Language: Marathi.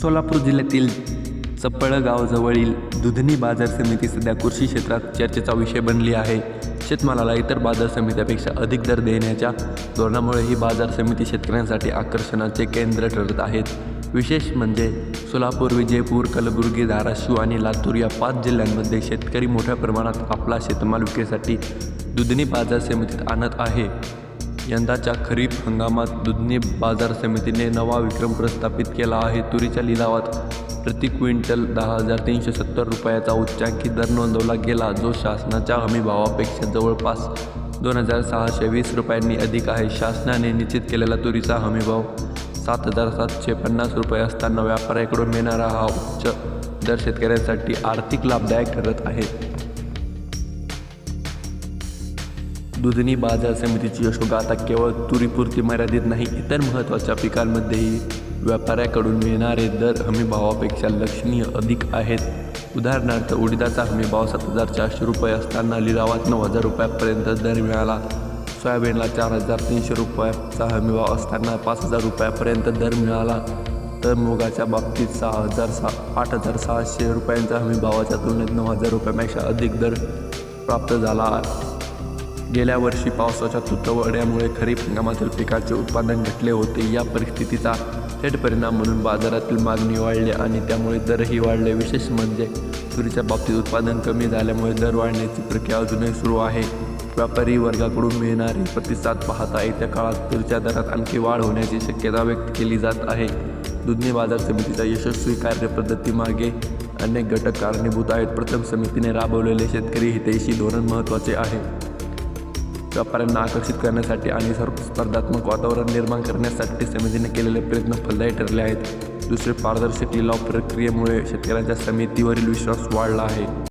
सोलापूर जिल्ह्यातील चपळगावजवळील दुधनी बाजार समिती सध्या कृषी क्षेत्रात चर्चेचा विषय बनली आहे. शेतमालाला इतर बाजार समित्यापेक्षा अधिक दर देण्याच्या धोरणामुळे ही बाजार समिती शेतकऱ्यांसाठी आकर्षणाचे केंद्र ठरत आहेत. विशेष म्हणजे सोलापूर विजयपूर कलबुर्गी धाराशिव आणि लातूर या पाच जिल्ह्यांमध्ये शेतकरी मोठ्या प्रमाणात आपला शेतमाल विक्रीसाठी दुधनी बाजार समितीत आणत आहे. यंदाच्या खरीप हंगामात दुधनी बाजार समितीने नवा विक्रम प्रस्थापित केला आहे. तुरीच्या लिलावात प्रति क्विंटल दहा हजार तीनशे सत्तर रुपयाचा उच्चांकी दर नोंदवला गेला जो शासनाच्या हमीभावापेक्षा जवळपास दोन हजार सहाशे वीस रुपयांनी अधिक आहे. शासनाने निश्चित केलेला तुरीचा हमीभाव सात हजार सातशे पन्नास रुपये असताना व्यापाऱ्याकडून मिळणारा हा उच्च दर शेतकऱ्यांसाठी आर्थिक लाभदायक ठरत आहे. दुधनी बाजार समितीची यशोगाथा केवळ तुरीपुरती मर्यादित नाही इतर महत्त्वाच्या पिकांमध्येही व्यापाऱ्याकडून मिळणारे दर हमीभावापेक्षा लक्षणीय अधिक आहेत. उदाहरणार्थ उडीदाचा हमीभाव सात हजार चारशे रुपये असताना लिलावात नऊ हजार रुपयापर्यंत दर मिळाला. सोयाबीनला चार हजार तीनशे रुपयाचा हमीभाव असताना पाच हजार रुपयापर्यंत दर मिळाला. तर मुगाच्या बाबतीत सहा हजार सहा आठ हजार सहाशे रुपयांचा हमीभावाच्या तुलनेत नऊ हजार रुपयापेक्षा अधिक दर प्राप्त झाला गेल्या वर्षी पावसाच्या तुटवड्यामुळे खरीप हंगामातील पिकाचे उत्पादन घटले होते. या परिस्थितीचा थेट परिणाम म्हणून बाजारातील मागणी वाढली आणि त्यामुळे दरही वाढले. विशेष म्हणजे तुरीच्या बाबतीत उत्पादन कमी झाल्यामुळे दर वाढण्याची प्रक्रिया अजूनही सुरू आहे. व्यापारी वर्गाकडून मिळणारे प्रतिसाद पाहता येत्या काळात तुरीच्या दरात आणखी वाढ होण्याची शक्यता व्यक्त केली जात आहे. दुधनी बाजार समितीच्या यशस्वी कार्यपद्धतीमागे अनेक घटक कारणीभूत आहेत. प्रथम समितीने राबवलेले शेतकरी हितैषी धोरण महत्त्वाचे आहे. व्यापाऱ्यांना आकर्षित करण्यासाठी आणि सर्व स्पर्धात्मक वातावरण निर्माण करण्यासाठी समितीने केलेले प्रयत्न फलदायी ठरले आहेत. दुसरे पारदर्शक लिलाव प्रक्रियेमुळे शेतकऱ्यांच्या समितीवरील विश्वास वाढला आहे.